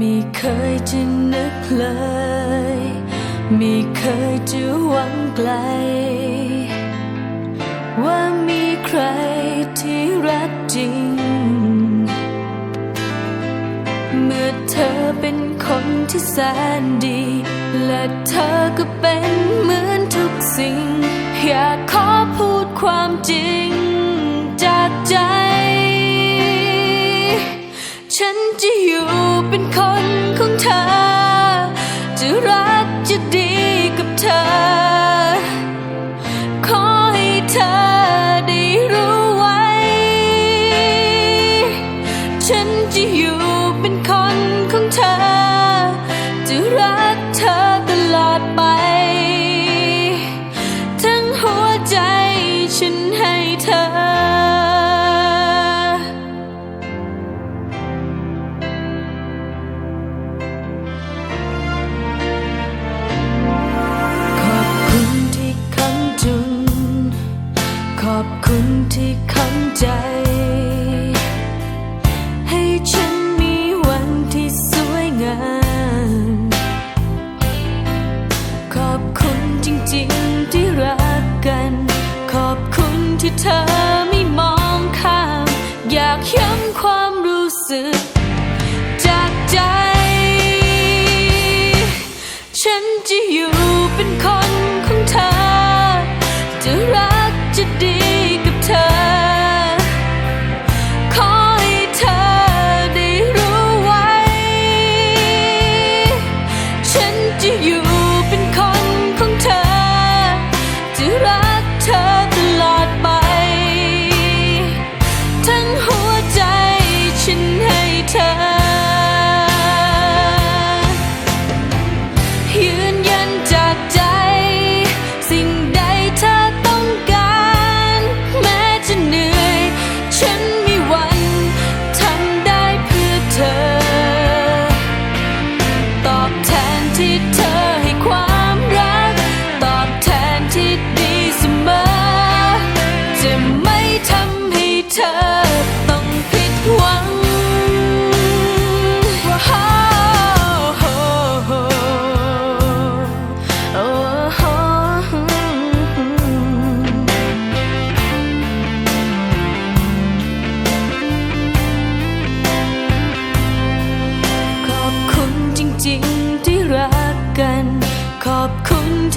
ไม่เคยจะนึกเลย ไม่เคยจะหวังไกล ว่ามีใครที่รักจริง เมื่อเธอเป็นคนที่แสนดี และเธอก็เป็นเหมือนทุกสิ่ง อยากขอพูดความจริงจากใจ ฉันจะอยู่เป็นคน ที่รักกัน ขอบคุณที่เธอไม่มองข้าม อยากย้ำความรู้สึก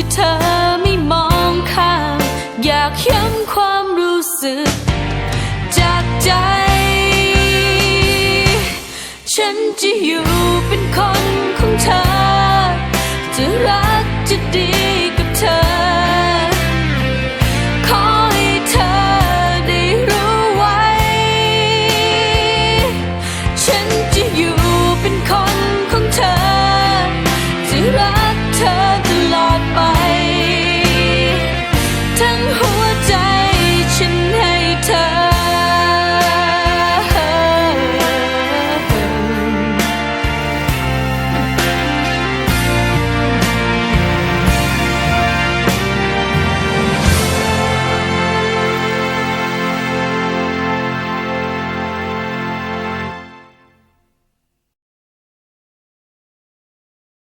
ที่เธอไม่มองข้ามอยากย้ำความรู้สึก จากใจ ฉันจะอยู่เป็นคนของเธอจะรัก